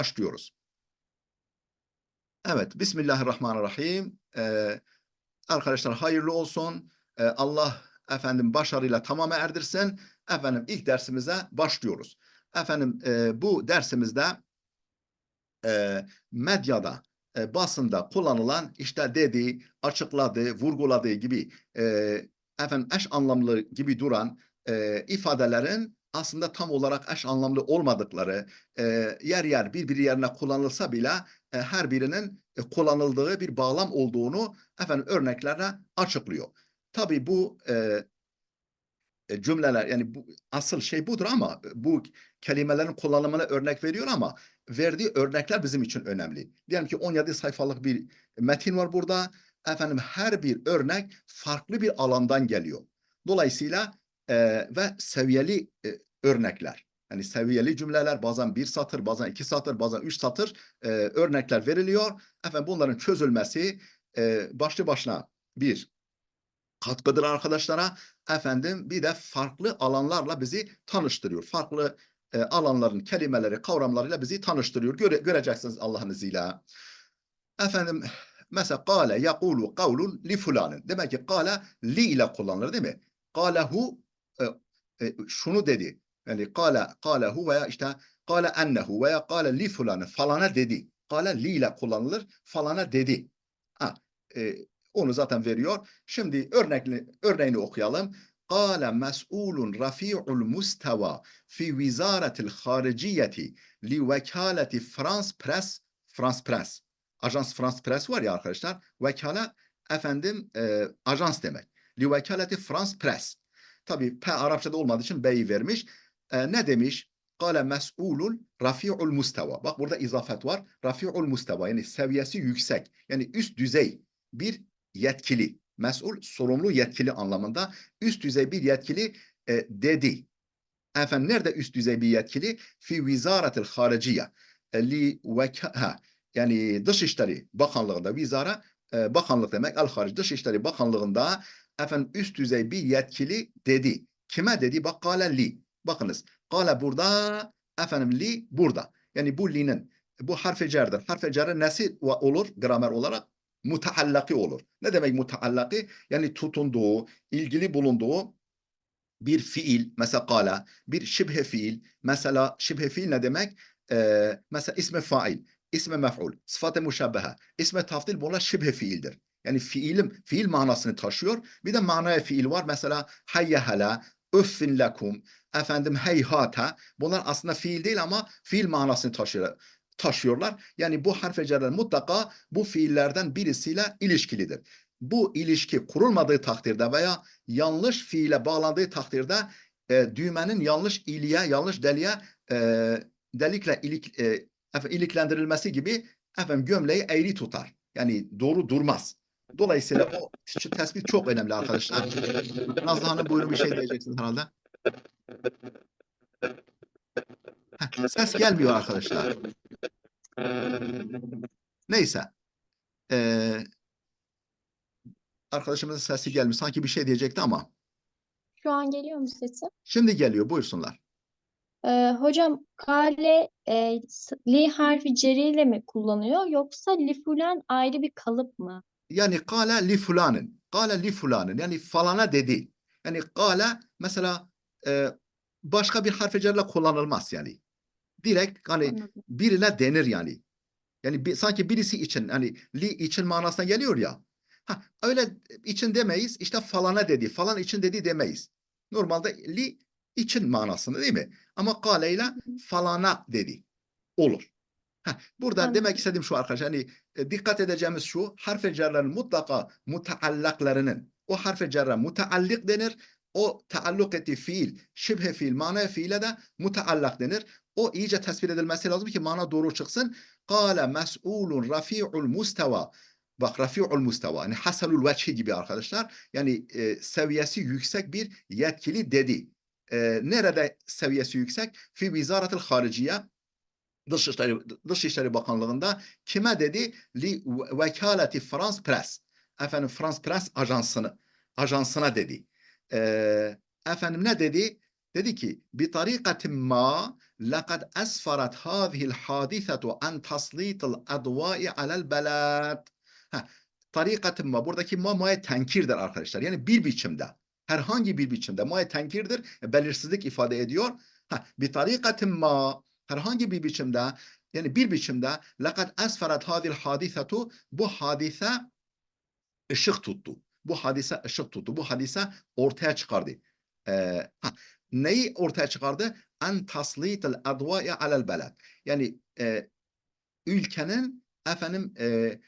başlıyoruz. Evet, Bismillahirrahmanirrahim. Ee, arkadaşlar hayırlı olsun. Ee, Allah efendim başarıyla tamama erdirsin. Efendim ilk dersimize başlıyoruz. Efendim e, bu dersimizde e, medyada, e, basında kullanılan işte dediği, açıkladığı, vurguladığı gibi e, efendim eş anlamlı gibi duran e, ifadelerin aslında tam olarak eş anlamlı olmadıkları, e, yer yer birbiri yerine kullanılsa bile e, her birinin e, kullanıldığı bir bağlam olduğunu efendim örneklerle açıklıyor. Tabii bu e, e, cümleler yani bu asıl şey budur ama bu kelimelerin kullanımına örnek veriyor ama verdiği örnekler bizim için önemli. Diyelim ki 17 sayfalık bir metin var burada. Efendim her bir örnek farklı bir alandan geliyor. Dolayısıyla e, ve seviyeli e, örnekler. Yani seviyeli cümleler bazen bir satır, bazen iki satır, bazen üç satır e, örnekler veriliyor. Efendim bunların çözülmesi e, başlı başına bir katkıdır arkadaşlara. Efendim bir de farklı alanlarla bizi tanıştırıyor. Farklı e, alanların kelimeleri, kavramlarıyla bizi tanıştırıyor. Göre, göreceksiniz Allah'ın izniyle. Efendim mesela kâle yakulu kavlun li fulanın. Demek ki kâle li ile kullanılır değil mi? Kâlehu e, şunu dedi. Yani kala kala huveya işte kala ennehu veya kala li fulanı falana dedi. Kala li ile kullanılır. Falana dedi. Ha, e, onu zaten veriyor. Şimdi örnekli, örneğini okuyalım. Kala mes'ulun rafi'ul mustava fi vizaretil hariciyeti li vekaleti Frans Press Frans Press. Ajans Frans Press var ya arkadaşlar. Vekala efendim e, ajans demek. Li vekaleti Frans Press. Tabi P Arapçada olmadığı için B'yi vermiş. E, ne demiş? Kale mes'ulul rafi'ul mustava. Bak burada izafet var. Rafi'ul mustava yani seviyesi yüksek. Yani üst düzey bir yetkili. Mes'ul sorumlu yetkili anlamında üst düzey bir yetkili e, dedi. Efendim nerede üst düzey bir yetkili? Fi vizaratil hariciye. Li veka yani Dışişleri Bakanlığı'nda vizara e, bakanlık demek el haric Dışişleri Bakanlığı'nda efendim üst düzey bir yetkili dedi. Kime dedi? Bak kâle li. Bakınız. Kâle burada efendim li burada. Yani bu li'nin bu harf-i cerdir. Harf-i nesi olur gramer olarak? Mutaallaki olur. Ne demek mutaallaki? Yani tutunduğu, ilgili bulunduğu bir fiil, mesela kala, bir şibhe fiil. Mesela şibhe fiil ne demek? Ee, mesela ismi fail, ismi mef'ul, sıfat-ı muşabbeha, ismi tafdil bunlar şibhe fiildir. Yani fiilim, fiil manasını taşıyor. Bir de manaya fiil var. Mesela hayye hala, üffin lekum, efendim heyhata. Bunlar aslında fiil değil ama fiil manasını taşıyor taşıyorlar. Yani bu harf cerler mutlaka bu fiillerden birisiyle ilişkilidir. Bu ilişki kurulmadığı takdirde veya yanlış fiile bağlandığı takdirde e, düğmenin yanlış iliğe, yanlış deliğe e, delikle ilik, e, efendim, iliklendirilmesi gibi efendim gömleği eğri tutar. Yani doğru durmaz. Dolayısıyla o tespit çok önemli arkadaşlar. Nazlı Hanım buyurun bir şey diyeceksiniz herhalde. Heh, ses gelmiyor arkadaşlar. Neyse. Ee, arkadaşımızın sesi gelmiş. Sanki bir şey diyecekti ama. Şu an geliyor mu sesi? Şimdi geliyor. Buyursunlar. Ee, hocam kale e, li harfi ceriyle mi kullanıyor yoksa li fulan ayrı bir kalıp mı? Yani kâle li fulanın. Kâle li fulanın. Yani falana dedi. Yani kâle mesela e, başka bir harf cerle kullanılmaz yani. Direkt hani Anladım. birine denir yani. Yani bir, sanki birisi için hani li için manasına geliyor ya. Ha, öyle için demeyiz. İşte falana dedi. Falan için dedi demeyiz. Normalde li için manasında değil mi? Ama kale ile falana dedi. Olur. Ha, burada Anladım. demek istediğim şu arkadaşlar. Hani e, dikkat edeceğimiz şu. Harf-i cerlerin mutlaka mutaallaklarının o harf-i cerre mutaallik denir. O taalluk ettiği fiil, şibhe fiil, mana fiile de mutaallak denir. O iyice tespit edilmesi lazım ki mana doğru çıksın. Kâle mes'ulun rafi'ul mustava. Bak rafi'ul mustava. Yani hasanul veçhi gibi arkadaşlar. Yani e, seviyesi yüksek bir yetkili dedi. E, nerede seviyesi yüksek? Fi vizaratil hariciye. Dışişleri, Dışişleri Bakanlığı'nda kime dedi? Li vekaleti Frans Press. Efendim Frans Press ajansını, ajansına dedi. Ee, efendim ne dedi? Dedi ki bir tarikatin ma lekad esfarat hazihil hadisetu an taslitil advai alel belad. Tarikatin ma buradaki ma ma'ya tenkirdir arkadaşlar. Yani bir biçimde herhangi bir biçimde ma'ya tenkirdir e, belirsizlik ifade ediyor. Ha, bir tarikatin ma herhangi bir biçimde yani bir biçimde lakat esferet hadil hadisetu bu hadise ışık tuttu. Bu hadise ışık tuttu. Bu hadise ortaya çıkardı. Ee, ha, neyi ortaya çıkardı? En taslitil edvâ'ya alel beled. Yani e, ülkenin efendim e,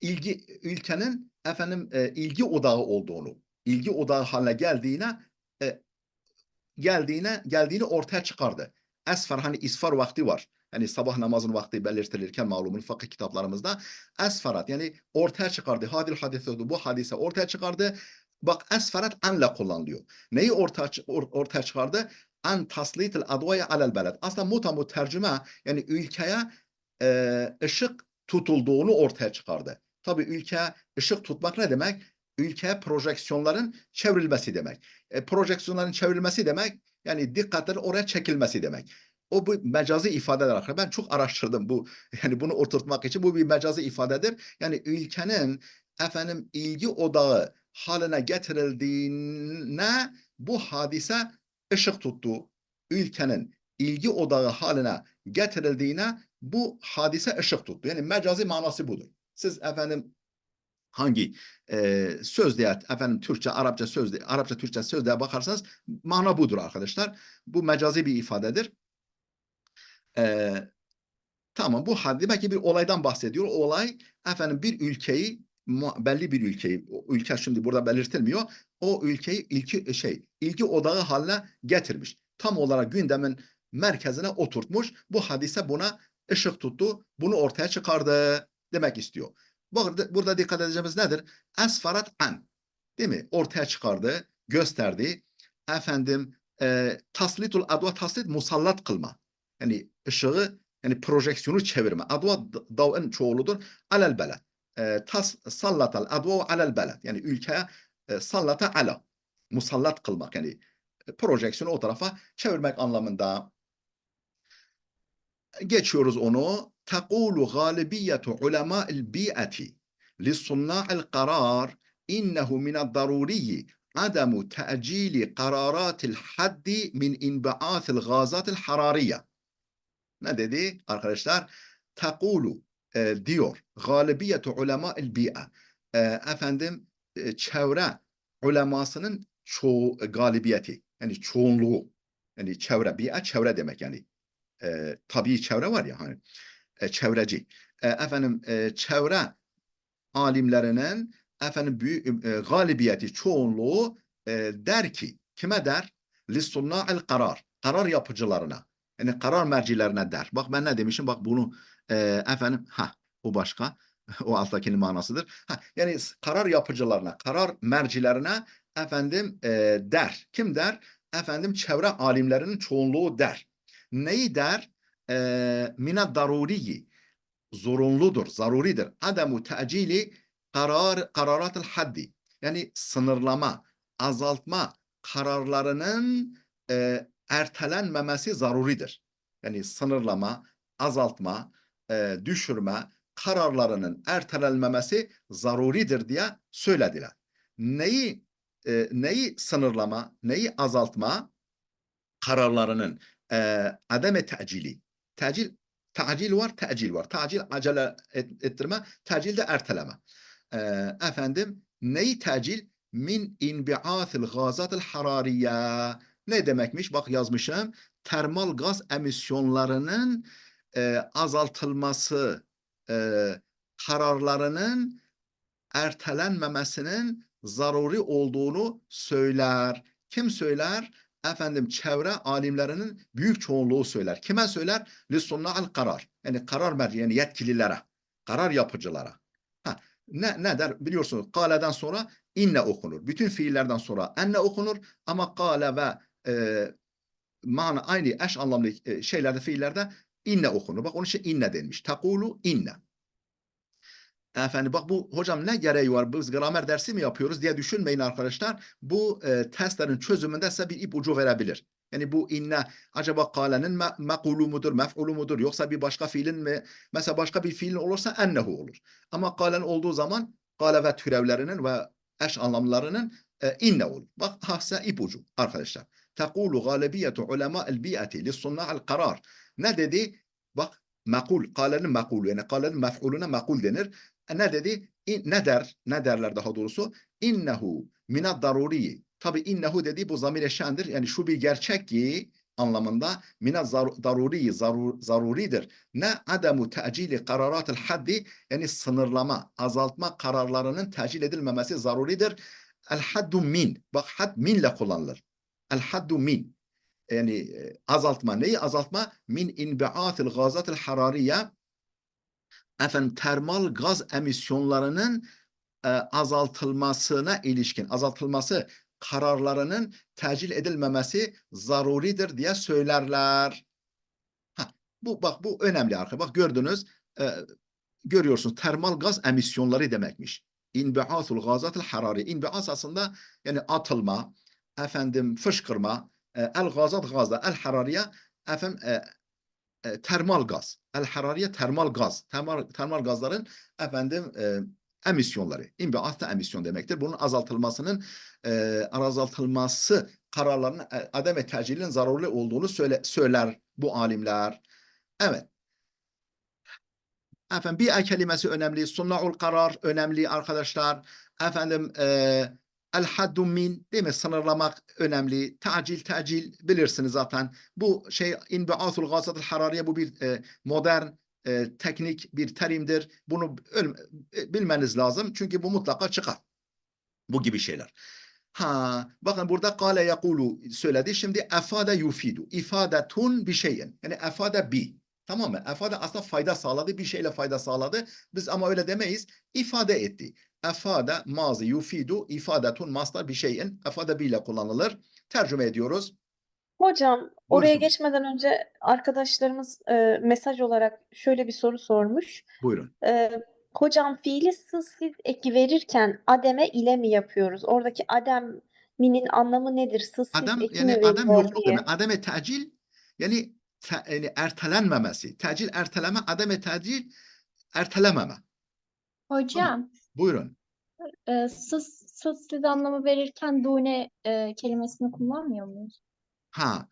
ilgi ülkenin efendim e, ilgi odağı olduğunu, ilgi odağı haline geldiğine e, geldiğine geldiğini ortaya çıkardı. Esfer hani isfar vakti var. Hani sabah namazın vakti belirtilirken malumun fıkıh kitaplarımızda esferat yani ortaya çıkardı. Hadil hadise bu hadise ortaya çıkardı. Bak esferat anla kullanılıyor. Neyi ortaya, or- ortaya çıkardı? An taslitil advaya alel beled. Aslında mutamut tercüme yani ülkeye e, ışık tutulduğunu ortaya çıkardı. Tabii ülkeye ışık tutmak ne demek? Ülkeye projeksiyonların çevrilmesi demek. E, projeksiyonların çevrilmesi demek yani dikkatlerin oraya çekilmesi demek. O bu mecazi ifadeler arkadaşlar. Ben çok araştırdım bu. Yani bunu oturtmak için bu bir mecazi ifadedir. Yani ülkenin efendim ilgi odağı haline getirildiğine bu hadise ışık tuttu. Ülkenin ilgi odağı haline getirildiğine bu hadise ışık tuttu. Yani mecazi manası budur. Siz efendim hangi e, sözlüğe efendim Türkçe, Arapça sözlüğe, Arapça, Türkçe sözlüğe bakarsanız mana budur arkadaşlar. Bu mecazi bir ifadedir. E, tamam bu haddi belki bir olaydan bahsediyor. O olay efendim bir ülkeyi belli bir ülkeyi, ülke şimdi burada belirtilmiyor. O ülkeyi ilki şey ilgi odağı haline getirmiş. Tam olarak gündemin merkezine oturtmuş. Bu hadise buna ışık tuttu. Bunu ortaya çıkardı demek istiyor. Burada, burada dikkat edeceğimiz nedir? Esfarat an. Değil mi? Ortaya çıkardı, gösterdi. Efendim e, taslitul adva taslit musallat kılma. Yani ışığı yani projeksiyonu çevirme. Adva dav'ın çoğuludur. Alel beled. E, tas sallatal adva alel beled. Yani ülkeye e, sallata ala. Musallat kılmak. Yani e, projeksiyonu o tarafa çevirmek anlamında. Geçiyoruz onu. Galibiyetu ulema'il bi'ati li sunna'il karar innehu mined daruriyi ademu te'cili kararatil haddi min inbaatil gazatil harariye. Ne dedi arkadaşlar? Tekulu e, diyor. Galibiyetu ulema'il bi'a. E, efendim e, çevre ulemasının çoğu galibiyeti. Yani çoğunluğu. Yani çevre, bi'a çevre demek yani e, tabii çevre var ya hani e, çevreci. E, efendim e, çevre alimlerinin efendim büyük galibiyeti çoğunluğu der ki kime der? Lissunna'il karar. Karar yapıcılarına. Yani karar mercilerine der. Bak ben ne demişim? Bak bunu efendim ha o başka. o alttakinin manasıdır. Ha, yani karar yapıcılarına, karar mercilerine efendim e, der. Kim der? Efendim çevre alimlerinin çoğunluğu der. Neyi der? E, Mina daruriyi. Zorunludur, zaruridir. Ademu te'cili karar, kararatul haddi. Yani sınırlama, azaltma kararlarının e, ertelenmemesi zaruridir. Yani sınırlama, azaltma, e, düşürme kararlarının ertelenmemesi zaruridir diye söylediler. Neyi e, neyi sınırlama, neyi azaltma kararlarının e, ademe te'cili. Tecil, tacil var, tecil var. Tacil acele et, ettirme, tecil de erteleme. E, efendim neyi tecil? Min inbiatil gazatil harariye. Ne demekmiş? Bak yazmışım. Termal gaz emisyonlarının e, azaltılması e, kararlarının ertelenmemesinin zaruri olduğunu söyler. Kim söyler? Efendim çevre alimlerinin büyük çoğunluğu söyler. Kime söyler? Lissunna'al karar. Yani karar merci, yani yetkililere, karar yapıcılara. Ha, ne, ne der? Biliyorsunuz kâleden sonra inne okunur. Bütün fiillerden sonra enne okunur ama kâle ve e, mana aynı eş anlamlı e, şeylerde, fiillerde inne okunur. Bak onun için inne denmiş. Takulu inne. Efendim bak bu hocam ne gereği var? Biz gramer dersi mi yapıyoruz diye düşünmeyin arkadaşlar. Bu e, testlerin çözümünde size bir ipucu verebilir. Yani bu inne acaba kalenin me, mekulu mudur, mef'ulu mudur yoksa bir başka fiilin mi? Mesela başka bir fiilin olursa ennehu olur. Ama kalen olduğu zaman kale ve türevlerinin ve eş anlamlarının e, inne olur. Bak ha size ipucu arkadaşlar. Tekulu galibiyetu ulema'el bi'ati li sunna'al karar. Ne dedi? Bak makul, kalenin makulu yani kalenin mef'uluna makul denir. E, ne dedi? İn, ne der? Ne derler daha doğrusu? İnnehu minad daruri. Tabi innehu dedi bu zamir eşendir. Yani şu bir gerçek ki anlamında minad zar- daruri, zaru- zaruridir. Ne ademu te'cili kararatil haddi yani sınırlama, azaltma kararlarının tecil edilmemesi zaruridir. El haddu min. Bak had minle kullanılır. El haddu min. Yani e, azaltma. Neyi azaltma? Min inbiatil gazatil harariye efendim termal gaz emisyonlarının e, azaltılmasına ilişkin azaltılması kararlarının tecil edilmemesi zaruridir diye söylerler. Ha, bu bak bu önemli arkadaşlar. Bak gördünüz e, görüyorsunuz termal gaz emisyonları demekmiş. İnbiatul gazatil harari. İnbias aslında yani atılma, efendim fışkırma, e, el gazat gazda, el harariye efendim e, e, termal gaz. El harariye termal gaz. Termal, termal gazların efendim e, emisyonları. İnbiat da emisyon demektir. Bunun azaltılmasının e, azaltılması kararlarının e, adem ve tercihinin zararlı olduğunu söyle, söyler bu alimler. Evet. Efendim bir kelimesi önemli. Sunna'ul karar önemli arkadaşlar. Efendim e, el haddu min değil mi? Sınırlamak önemli. Tacil tacil bilirsiniz zaten. Bu şey inbiatul gazatul harariye bu bir e, modern e, teknik bir terimdir. Bunu e, bilmeniz lazım. Çünkü bu mutlaka çıkar. Bu gibi şeyler. Ha, bakın burada kale yakulu söyledi. Şimdi efade yufidu. İfadetun bir şeyin. Yani efade bi. Tamam mı? Efade aslında fayda sağladı. Bir şeyle fayda sağladı. Biz ama öyle demeyiz. İfade etti. Efade mazi yufidu ifadetun mastar bir şeyin. Efade bi ile kullanılır. Tercüme ediyoruz. Hocam, oraya Buyurun. geçmeden önce arkadaşlarımız e, mesaj olarak şöyle bir soru sormuş. Buyurun. E, hocam fiili sız siz eki verirken ademe ile mi yapıyoruz? Oradaki adem minin anlamı nedir? Sız siz Adam eki yani mi adam yokluk diye. demek. Ademe tacil yani, te, yani ertelenmemesi. Tacil erteleme, ademe tacil ertelememe. Hocam, Buyurun. e, sız, sız siz anlamı verirken dune e, kelimesini kullanmıyor muyuz? Ha,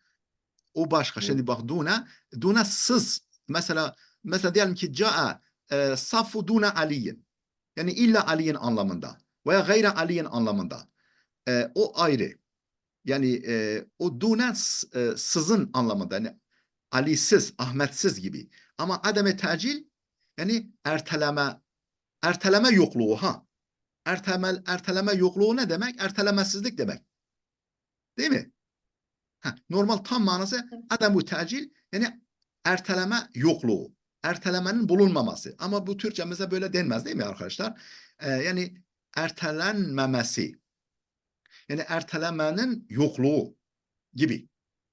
o başka. Şimdi bak duna, duna sız. Mesela mesela diyelim ki caa e, safu duna aliyin. Yani illa aliyin anlamında veya gayre aliyin anlamında. E, o ayrı. Yani e, o duna e, sızın anlamında. Yani Ali'siz, Ahmetsiz gibi. Ama ademe tacil yani erteleme erteleme yokluğu ha. Ertemel, erteleme yokluğu ne demek? Ertelemesizlik demek. Değil mi? Ha, normal tam manası ademu tacil yani erteleme yokluğu. Ertelemenin bulunmaması. Ama bu Türkçemizde böyle denmez değil mi arkadaşlar? Ee, yani ertelenmemesi. Yani ertelemenin yokluğu gibi.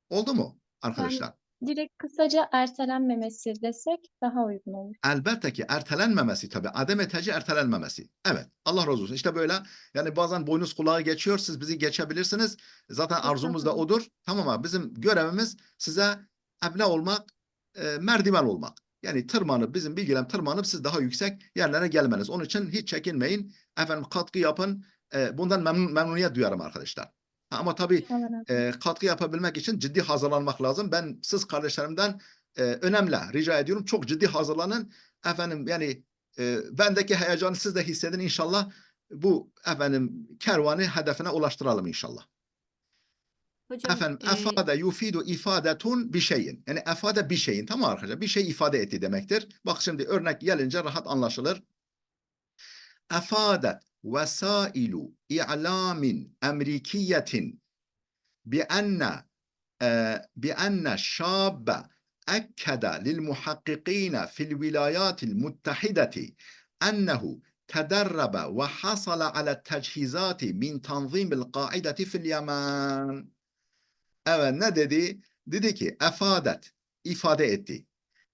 Oldu mu arkadaşlar? Direkt kısaca ertelenmemesi desek daha uygun olur. Elbette ki ertelenmemesi tabii. Adem eteci ertelenmemesi. Evet. Allah razı olsun. İşte böyle. Yani bazen boynuz kulağı geçiyor. Siz bizi geçebilirsiniz. Zaten arzumuz da odur. Tamam mı? Bizim görevimiz size ebne olmak, e, merdiven olmak. Yani tırmanıp bizim bilgilem tırmanıp siz daha yüksek yerlere gelmeniz. Onun için hiç çekinmeyin. Efendim katkı yapın. E, bundan memnun, memnuniyet duyarım arkadaşlar. Ama tabii e, katkı yapabilmek için ciddi hazırlanmak lazım. Ben siz kardeşlerimden e, önemli rica ediyorum. Çok ciddi hazırlanın. Efendim yani e, bendeki heyecanı siz de hissedin inşallah. Bu efendim kervanı hedefine ulaştıralım inşallah. Hocam Efendim e, efade yufidu ifadetun bir şeyin. Yani efade bir şeyin tamam mı arkadaşlar? Bir şey ifade etti demektir. Bak şimdi örnek gelince rahat anlaşılır. Efadet vesailu i'lamin emrikiyetin بأن آه، بأن الشاب أكد للمحققين في الولايات المتحدة أنه تدرب وحصل على التجهيزات من تنظيم القاعدة في اليمن. Evet ne dedi? Dedi ki efadet ifade etti.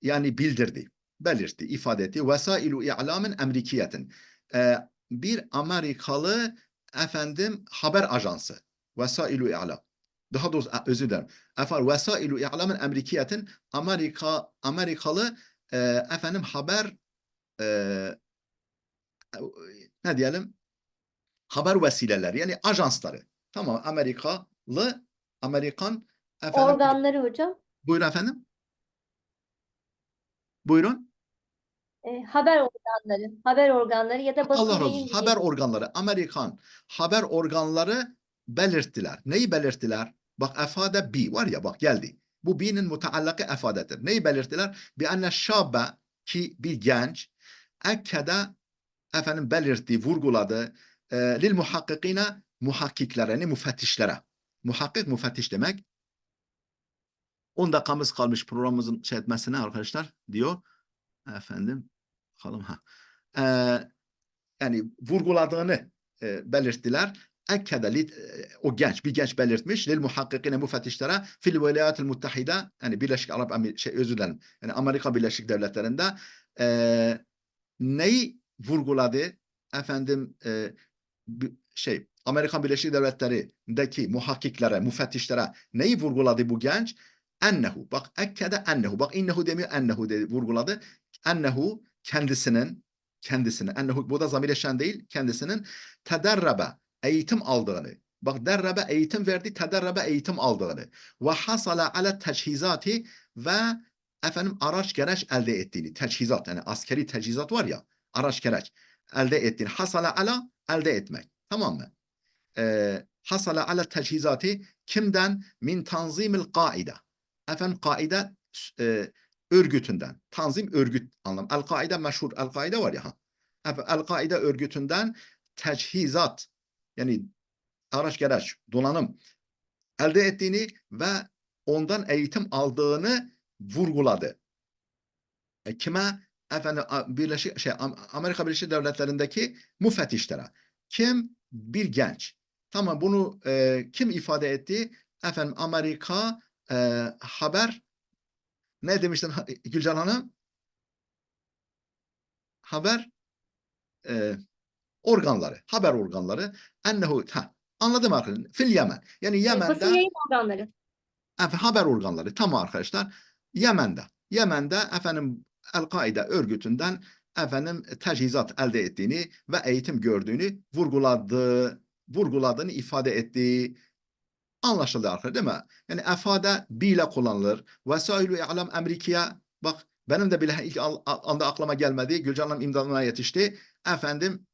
Yani bildirdi. belirtti, ifade etti. Vesailu i'lamin emrikiyetin. Ee, bir Amerikalı efendim haber ajansı. Vesailu i'lam. Daha doğrusu a- özür dilerim. Efendim vesailu i'lamin emrikiyetin Amerika Amerikalı e, efendim haber e, ne diyelim haber vesileleri yani ajansları. Tamam Amerikalı Amerikan efendim Organları hocam. buyurun efendim. Buyurun. E, haber organları. Haber organları ya da basın Allah razı olsun. Haber organları, Amerikan haber organları belirttiler. Neyi belirttiler? Bak efade bi var ya bak geldi. Bu bi'nin muteallakı efadedir. Neyi belirttiler? Bi enne şabe ki bir genç ekkede efendim belirtti, vurguladı. E, lil muhakkikine muhakkiklere, yani müfettişlere. Muhakkik müfettiş demek. 10 dakikamız kalmış programımızın şey etmesine arkadaşlar diyor. Efendim bakalım ha. Ee, yani vurguladığını e, belirttiler. Ekkede e, o genç bir genç belirtmiş lil muhakkikine müfettişlere fil velayatil muttahide yani Birleşik Arap Emir şey özür dilerim. Yani Amerika Birleşik Devletleri'nde e, neyi vurguladı? Efendim e, şey Amerika Birleşik Devletleri'ndeki muhakkiklere, müfettişlere neyi vurguladı bu genç? Ennehu. Bak ekkede ennehu. Bak innehu demiyor ennehu dedi, vurguladı. Ennehu kendisinin kendisini ennehu bu da zamir eşen değil kendisinin tederrebe eğitim aldığını bak derrebe eğitim verdi tederrebe eğitim aldığını ve hasala ala teçhizati ve efendim araç gereç elde ettiğini teçhizat yani askeri teçhizat var ya araç gereç elde ettiğini hasala ala elde etmek tamam mı? Ee, hasala ala teçhizati kimden? Min tanzimil kaide efendim kaide e, örgütünden. Tanzim örgüt anlam. El-Kaide meşhur. El-Kaide var ya. El-Kaide örgütünden teçhizat yani araç gereç, donanım elde ettiğini ve ondan eğitim aldığını vurguladı. E, kime? Efendim Birleşik şey Am- Amerika Birleşik Devletleri'ndeki müfettişlere. Kim? Bir genç. Tamam bunu e, kim ifade etti? Efendim Amerika e, haber ne demiştin Gülcan Hanım? Haber e, organları, haber organları. Ennehu, ha, anladım arkadaşlar. Fil Yemen. Yani Yemen'de yayın organları. efendim, haber organları. Tamam arkadaşlar. Yemen'de. Yemen'de efendim El-Kaide örgütünden efendim teçhizat elde ettiğini ve eğitim gördüğünü vurguladı. Vurguladığını ifade etti. Anlaşıldı arkadaşlar değil mi? Yani efade ile kullanılır. Vesailu i'lam emrikiye bak benim de bile ilk anda aklıma gelmedi. Gülcan Hanım imdadına yetişti. Efendim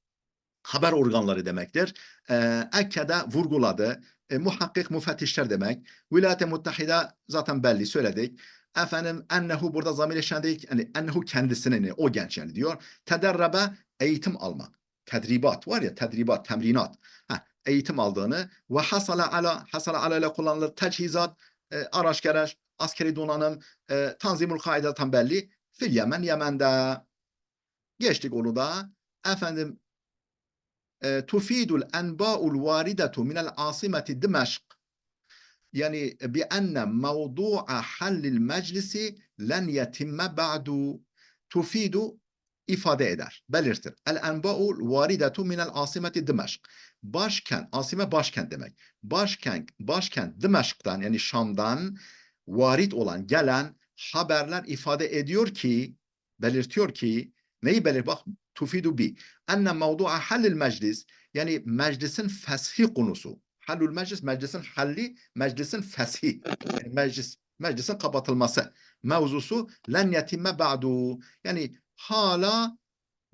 haber organları demektir. Ee, ekkede vurguladı. E, muhakkik müfettişler demek. Vilayet-i Muttahide zaten belli söyledik. Efendim ennehu burada zamir eşyan değil. Yani ennehu kendisine yani, o genç yani diyor. Tederrebe eğitim almak. Tedribat var ya tedribat, temrinat. Eğitim aldığını ve hasala ala hasala ala ile kullanılır teçhizat, e, araç gereç, askeri donanım, e, tanzimul kaide zaten belli. Fil Yemen, Yemen'de. Geçtik onu da. Efendim e, tufidul enba'ul varidetu minel asimeti Dimeşk yani bi enne mevdu'a hallil meclisi len yetimme ba'du tufidu ifade eder, belirtir. El enba'ul varidetu minel asimeti Dimeşk. Başkent, asime başkent demek. Başkent, başkent Dimeşk'tan yani Şam'dan varit olan, gelen haberler ifade ediyor ki, belirtiyor ki, neyi belir? Bak, tufidu bi. Enne mevdu'a hallil meclis, yani meclisin feshi konusu. Hallül meclis, meclisin halli, meclisin feshi. Yani meclis, meclisin kapatılması. Mevzusu len yetimme ba'du. Yani hala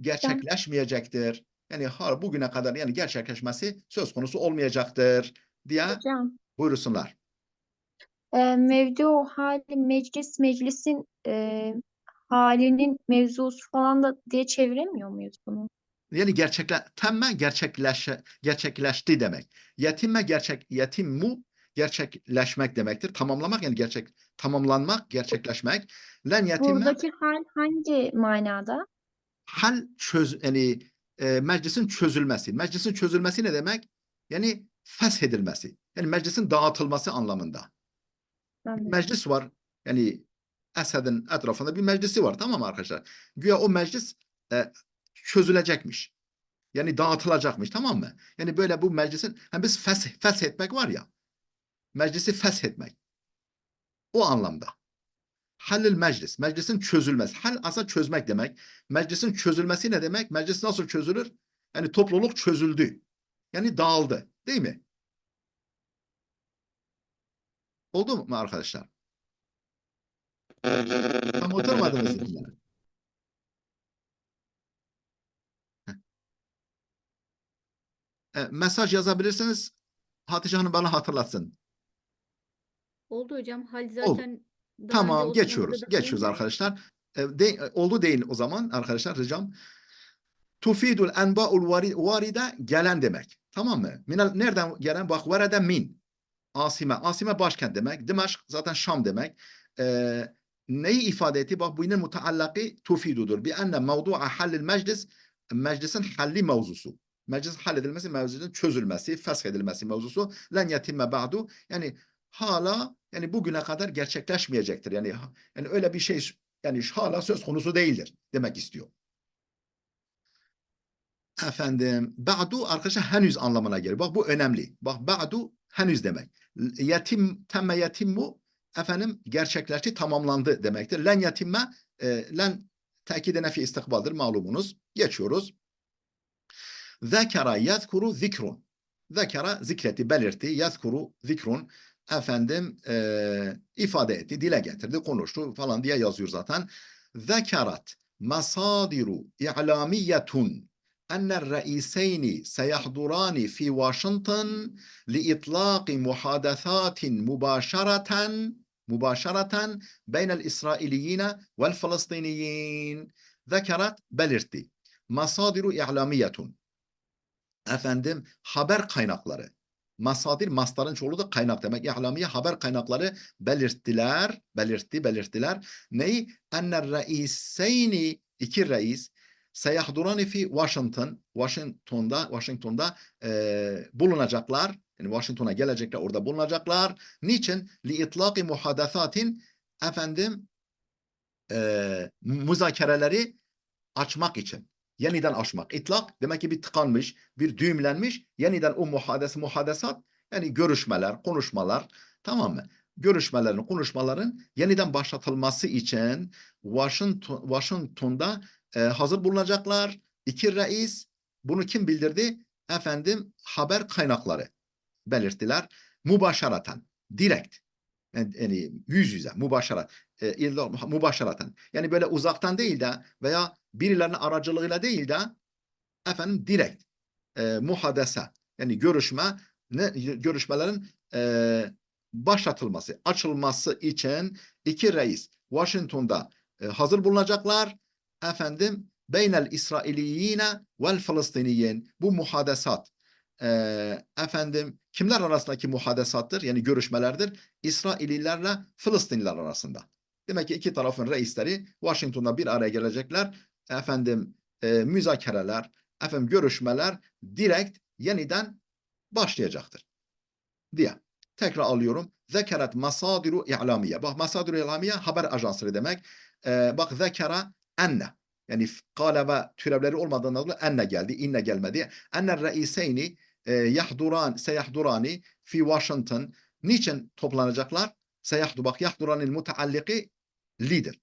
gerçekleşmeyecektir. Yani hala bugüne kadar yani gerçekleşmesi söz konusu olmayacaktır diye Hocam, buyursunlar. e, mevdu hali meclis meclisin e, halinin mevzusu falan da diye çeviremiyor muyuz bunu? Yani gerçekle temme gerçekleş gerçekleşti demek. Yetimme gerçek yetimmu gerçekleşmek demektir. Tamamlamak yani gerçek tamamlanmak, gerçekleşmek. Len yetimme Buradaki hal hangi manada? hal çöz yani e, meclisin çözülmesi. Meclisin çözülmesi ne demek? Yani feshedilmesi. Yani meclisin dağıtılması anlamında. Anladım. Meclis var. Yani Esed'in etrafında bir meclisi var tamam mı arkadaşlar? Güya o meclis e, çözülecekmiş. Yani dağıtılacakmış tamam mı? Yani böyle bu meclisin hani biz fes, feshetmek var ya. Meclisi feshetmek. O anlamda. Halil meclis. Meclisin çözülmesi. Hal aslında çözmek demek. Meclisin çözülmesi ne demek? Meclis nasıl çözülür? Yani topluluk çözüldü. Yani dağıldı. Değil mi? Oldu mu arkadaşlar? Tam oturmadı mı sizinle? Heh. E, mesaj yazabilirsiniz. Hatice Hanım bana hatırlatsın. Oldu hocam. Hal Oldu. Daha Tamam geçiyoruz. Geçiyoruz arkadaşlar. E, de, oldu değil o zaman arkadaşlar ricam. Tufidul enba'ul vari- varide gelen demek. Tamam mı? Minel, nereden gelen? Bak varede min. Asime. Asime başkent demek. Dimaşk zaten Şam demek. Ee, neyi ifade etti? Bak bu yine mutaallaki tufidudur. Bi enne mevdu'a hallil meclis meclisin halli mevzusu. Meclis halledilmesi, mevzusun çözülmesi, feshedilmesi mevzusu len yetimme ba'du. Yani hala yani bugüne kadar gerçekleşmeyecektir. Yani yani öyle bir şey yani hala söz konusu değildir demek istiyor. Efendim, ba'du arkadaşlar henüz anlamına gelir. Bak bu önemli. Bak ba'du henüz demek. Yetim, temme yetimmu efendim gerçekleşti, tamamlandı demektir. Len yetimme, e, len tekide nefi istikbaldır malumunuz. Geçiyoruz. Zekara yezkuru zikrun. Zekara zikretti, belirtti. Yezkuru zikrun Efendim e, ifade etti, dile getirdi, konuştu falan diye yazıyor zaten. Zekarat masadiru i'lamiyetun أن الرئيسين سيحضران في واشنطن لإطلاق محادثات مباشرة مباشرة بين الإسرائيليين والفلسطينيين ذكرت belirtti مصادر إعلامية efendim haber kaynakları masadir mastarın çoğulu da kaynak demek İ'lamiye haber kaynakları belirttiler belirtti belirttiler neyi enne reiseyni iki reis seyahdurani fi Washington, Washington'da, Washington'da e, bulunacaklar. Yani Washington'a gelecekler, orada bulunacaklar. Niçin? Li itlaqi muhadasatin efendim e, müzakereleri açmak için. Yeniden açmak. İtlak demek ki bir tıkanmış, bir düğümlenmiş. Yeniden o muhades, muhadesat yani görüşmeler, konuşmalar tamam mı? Görüşmelerin, konuşmaların yeniden başlatılması için Washington, Washington'da e, hazır bulunacaklar. İki reis bunu kim bildirdi? Efendim haber kaynakları belirttiler. Mübaşaraten, direkt. Yani, yüz yüze, mübaşarat, e, mübaşaraten. Yani böyle uzaktan değil de veya birilerinin aracılığıyla değil de efendim direkt e, muhadese yani görüşme ne görüşmelerin e, başlatılması, açılması için iki reis Washington'da e, hazır bulunacaklar efendim beynel İsrailiyine vel Filistiniyyin bu muhadesat eee, efendim kimler arasındaki muhadesattır yani görüşmelerdir İsraililerle Filistinliler arasında. Demek ki iki tarafın reisleri Washington'da bir araya gelecekler efendim eee, müzakereler efendim görüşmeler direkt yeniden başlayacaktır diye. Tekrar alıyorum. Zekeret masadiru i'lamiye. Bak masadiru i'lamiye haber ajansları demek. Eee, bak zekera enne. Yani kale ve türevleri olmadığından dolayı enne geldi, inne gelmedi. Enne reiseyni e, yahduran, seyahdurani fi Washington. Niçin toplanacaklar? Seyahdu, bak yahduranil mutaalliki lider.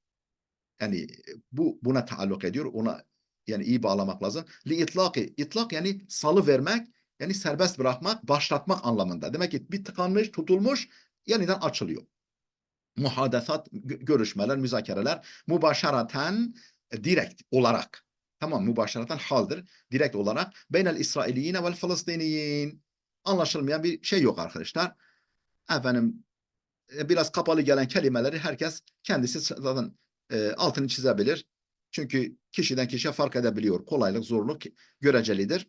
Yani bu buna taalluk ediyor. Ona yani iyi bağlamak lazım. Li itlaki, itlak yani salı vermek, yani serbest bırakmak, başlatmak anlamında. Demek ki bir tıkanmış, tutulmuş, yeniden açılıyor. Muhadesat, gö- görüşmeler, müzakereler mübaşaraten direkt olarak tamam mübaşaraten haldir direkt olarak beynel İsrailiyine vel Filistiniyyin anlaşılmayan bir şey yok arkadaşlar. Efendim e, biraz kapalı gelen kelimeleri herkes kendisi zaten e, altını çizebilir. Çünkü kişiden kişiye fark edebiliyor. Kolaylık, zorluk görecelidir.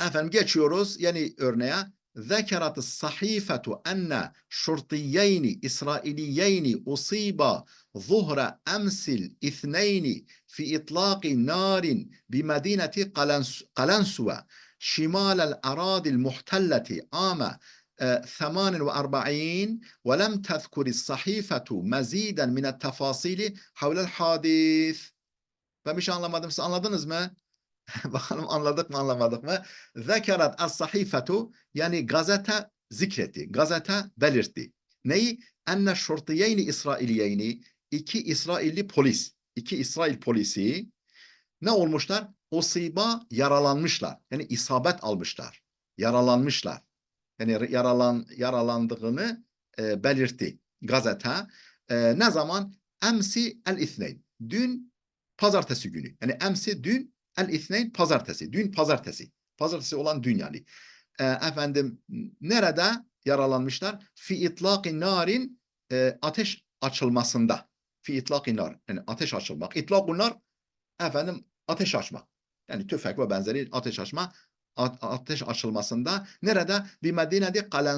Efendim geçiyoruz yeni örneğe. ذكرت الصحيفة أن شرطيين إسرائيليين أصيبا ظهر أمس الاثنين في إطلاق نار بمدينة قلنس- قلنسوة شمال الأراضي المحتلة عام 48 ولم تذكر الصحيفة مزيدا من التفاصيل حول الحادث. Ben bir şey anlamadım. Siz anladınız? Bakalım anladık mı anlamadık mı? Zekerat as-sahifetu yani gazete zikretti. Gazete belirtti. Neyi? Enne şurtiyeyni İsrailiyeyni iki İsrailli polis. iki İsrail polisi ne olmuşlar? Osiba yaralanmışlar. Yani isabet almışlar. Yaralanmışlar. Yani yaralan yaralandığını e, belirtti gazete. E, ne zaman? Emsi el ithneyn. Dün pazartesi günü. Yani emsi dün el ithneyn pazartesi. Dün pazartesi. Pazartesi olan dün yani. E, efendim nerede yaralanmışlar? Fi itlaqi narin e, ateş açılmasında. Fi itlaqi nar. Yani ateş açılmak. İtlaqu nar efendim ateş açmak. Yani tüfek ve benzeri ateş açma ateş açılmasında nerede? Bir Medine'de Kalen